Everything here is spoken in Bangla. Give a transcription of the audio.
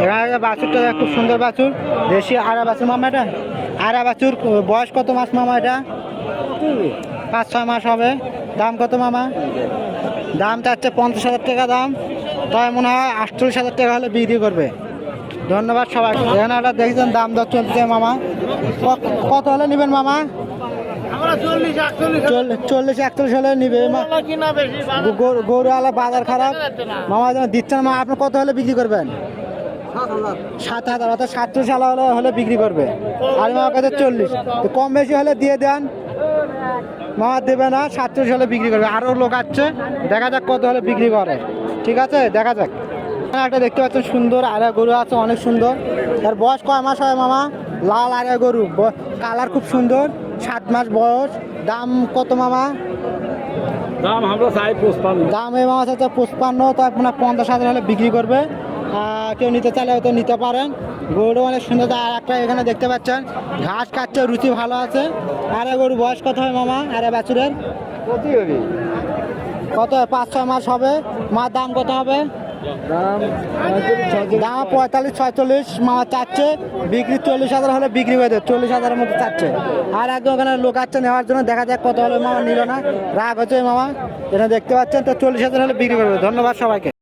এখানে বাছুরটা খুব সুন্দর বাছুর। দেশি আড়া বাছুর মামা এটা? আড়া বাছুর বয়স কত মাস মামা এটা? পাঁচ ছয় মাস হবে। দাম কত মামা? দাম চাচ্ছে পঞ্চাশ হাজার টাকা দাম। তাই মনে হয় আটচল্লিশ হাজার টাকা হলে বিক্রি করবে। ধন্যবাদ সবাই। এখানে একটা দেখছেন দাম দর চলছে মামা। কত হলে নেবেন মামা? চল্লিশ একচল্লিশ হলে নিবে। গরু- গরুওয়ালা বাজার খারাপ। মামা দিচ্ছেন মা আপনি কত হলে বিক্রি করবেন? সাত হাজার অর্থাৎ সাতচল্লিশ সাল হলে হলে বিক্রি করবে। আর মামার কাছে চল্লিশ। কম বেশি হলে দিয়ে দেন। মামা দেবে না সাতচল্লিশ হলে বিক্রি করবে। আরও লোক আসছে দেখা যাক কত হলে বিক্রি করে। ঠিক আছে? দেখা যাক। একটা দেখতে পাচ্ছেন সুন্দর আরে গরু আছে অনেক সুন্দর। তার বয়স কয় মাস হয় মামা? লাল আরে গরু। কালার খুব সুন্দর। সাত মাস বয়স। দাম কত মামা? দাম আমরা চাই পঁচপান্ন। দাম এই মামা হচ্ছে পঁচপান্ন তো আপনার পঞ্চাশ হাজার হলে বিক্রি করবে। কেউ নিতে চাইলে হয়তো নিতে পারেন। গরু অনেক সুন্দর আর একটা এখানে দেখতে পাচ্ছেন ঘাস কাটছে রুচি ভালো আছে। আরে গরু বয়স কত হয় মামা? আরে বাছুরের? কত পাঁচ ছয় মাস হবে। মার দাম কত হবে? দাম পঁয়তাল্লিশ। ছয়চল্লিশ। মামা চাচ্ছে বিক্রি চল্লিশ হাজার হলে বিক্রি করে দেবে। চল্লিশ হাজারের মতো চাচ্ছে। আর একদম ওখানে লোক আছে নেওয়ার জন্য দেখা যাক কত হলে মামা নিল না। রাগ হচ্ছে মামা। এখানে দেখতে পাচ্ছেন তো চল্লিশ হাজার হলে বিক্রি করবে ধন্যবাদ সবাইকে।